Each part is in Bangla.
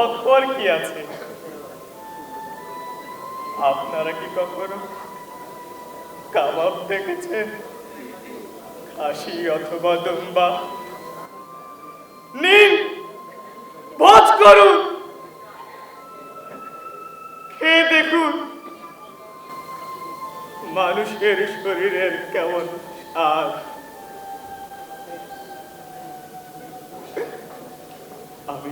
অবাক হওয়ার কি আছে? আপনারা কি কখনো কাবাব দেখেছেন? খাসি অথবা দম্বা? নিন, ভোজ করুন। খেয়ে দেখুন মানুষের শরীরের কেমন আর আমি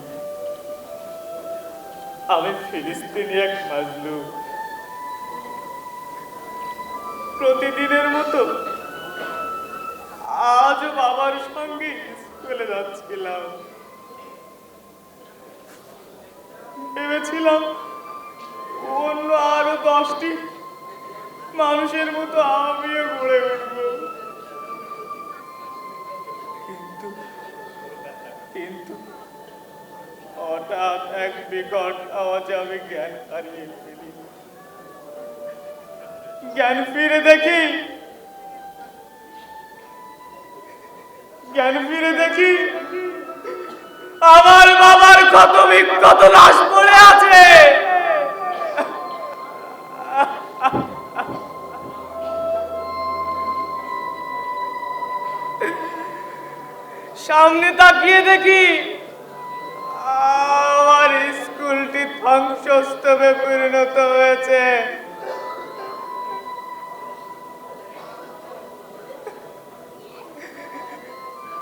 আমি ফিলিস্তিনি এক মাজলুম প্রতিদিনের মতো আজ বাবার সঙ্গে স্কুলে যাচ্ছিলাম। ভেবেছিলাম অন্য আরও দশটি মানুষের মতো আমিও গড়ে উঠব। কিন্তু কিন্তু হঠাৎ এক বিকট আওয়াজে আমি জ্ঞান হারিয়ে ফেলি। জ্ঞান ফিরে দেখি। জ্ঞান ফিরে দেখি। আমার বাবার কত বিক্ষত লাশ পড়ে আছে। সামনে তাকিয়ে দেখি। স্কুলটি ধ্বংসস্তূপে পরিণত হয়েছে।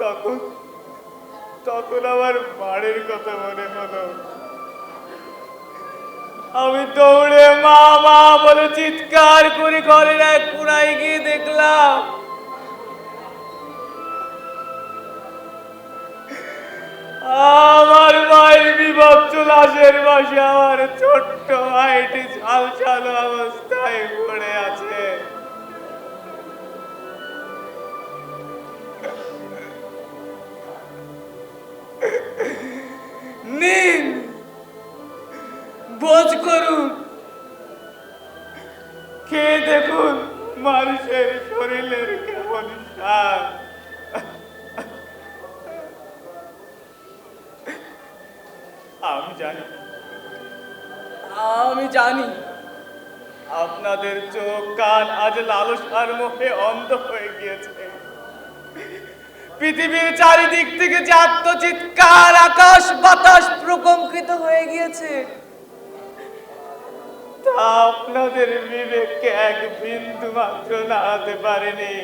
তখন তখন আমার বাড়ির কথা মনে হলো আমি দৌড়ে মা মা বলে চিৎকার করে ঘরের এক কুড়াই গিয়ে দেখলাম, আমার মায়ের বিভক্ত লাশের আমার ছোট্ট ভাইটি ঝাল ঝাল অবস্থায় পড়ে আছে। নিন বোঝ করুন। খেয়ে দেখুন মানুষের শরীরের কেমন স্বাদ। আমি জানি। আমি জানি। আপনাদের চোখ, কান আজ লালসার মুখে অন্ধ হয়ে গিয়েছে। পৃথিবীর চারিদিক থেকে যে আত্মচিৎকার, আকাশ বাতাস প্রকম্পিত হয়ে গিয়েছে, তা আপনাদের বিবেককে এক বিন্দু মাত্র নাড়াতে পারেনি।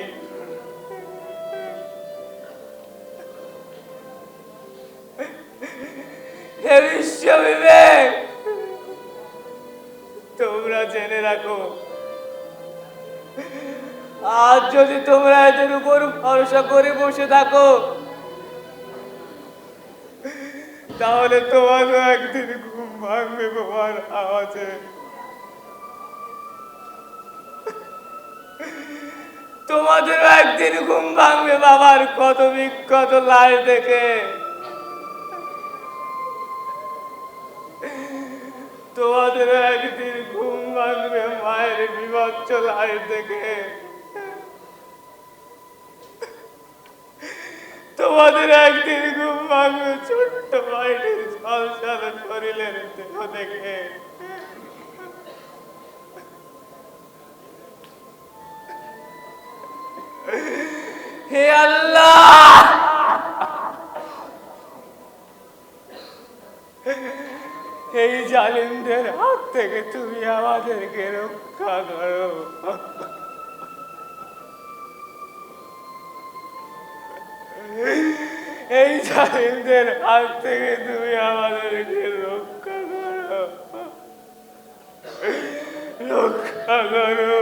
হে বিশ্ব বিবেক! জেনে রাখো। আজ যদি তোমরা এদের উপর ভরসা করে বসে থাকো, তাহলে তোমারও একদিন ঘুম ভাঙবে বাবার আওয়াজে। তোমাদেরও একদিন ঘুম ভাঙবে বাবার কত বিক্ষত লাই দেখে। তোমাদের একদিন ঘুম মায়ের বিভৎস লাই দেখে। তোমাদের একদিন ঘুম ভাঙবে ছোট্ট মাইটির ঝলঝল শরীরের দেহ দেখে। হে আল্লাহ! এই জালিমদের হাত থেকে তুমি আমাদেরকে রক্ষা করো। এই জালিমদের হাত থেকে তুমি আমাদেরকে রক্ষা করো। রক্ষা করো।